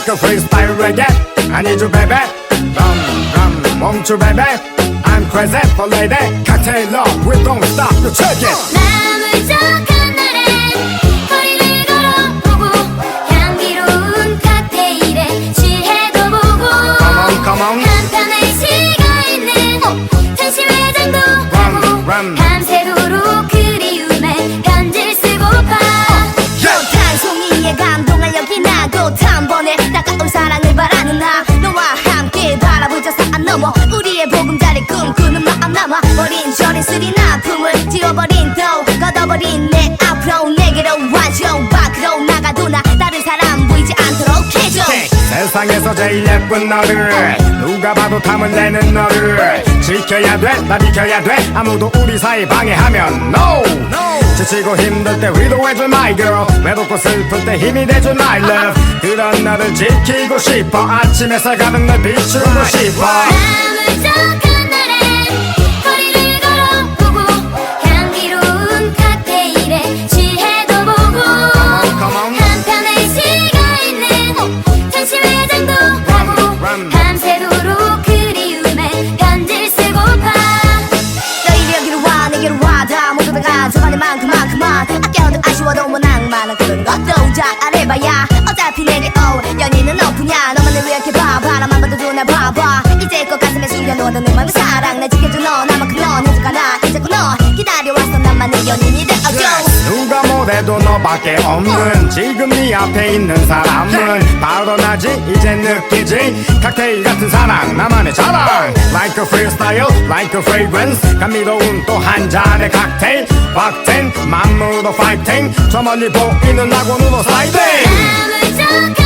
like a freestyle reggae I need you baby rum rum you baby I'm crazy for lady cocktail love we don't stop you check it 마음을 적한 날엔 거리를 걸어보고 향기로운 칵테일에 취해도 보고 Come on come on 한편의 단번에 따가운 사랑을 바라는 나. 너와 함께 바라보자 산 넘어. 우리의 보금자리 꿈꾸는 마음 남아. 어린 저린 쓰린 아픔을 지워버린 또 걷어버린 내 앞으로 내게로 완전 밖으로 나가도 나 다른 사람 보이지 않도록 해줘. 세상에서 제일 예쁜 너를 누가 봐도 탐을 내는 너를. 지켜야 돼나 비켜야 돼. 아무도 우리 사이 방해하면 no 지치고 힘들 때 위로해줄 my girl. 외롭고 슬플 때 힘이 돼줄 my love. 그런 너를 지키고 싶어. 아침 햇살 가득 널 비추고 싶어 것도 잘 알아봐야 어차피 내게 오 연인은 너뿐이야 너만을 왜 이렇게 봐. 바라만 봐도 눈에 봐봐. 이제껏 가슴에 숨겨놓아둔 내 맘의 사랑. 날 지켜준 너 나만큼 넌 해줄까나 이제껏 너 기다려왔어. 나만의 연인이 되어줘 누가 뭐래도 너밖에 없는 지금 네 앞에 있는 사람은 바로 나지 이제 느끼지. 칵테일 같은 사랑 나만의 자랑. Like a freestyle, like a fragrance. 감미로운 또 한 잔의 칵테일. 박텐 맘으로 파이팅. 저 멀리 보이는 낙원으로 슬라이딩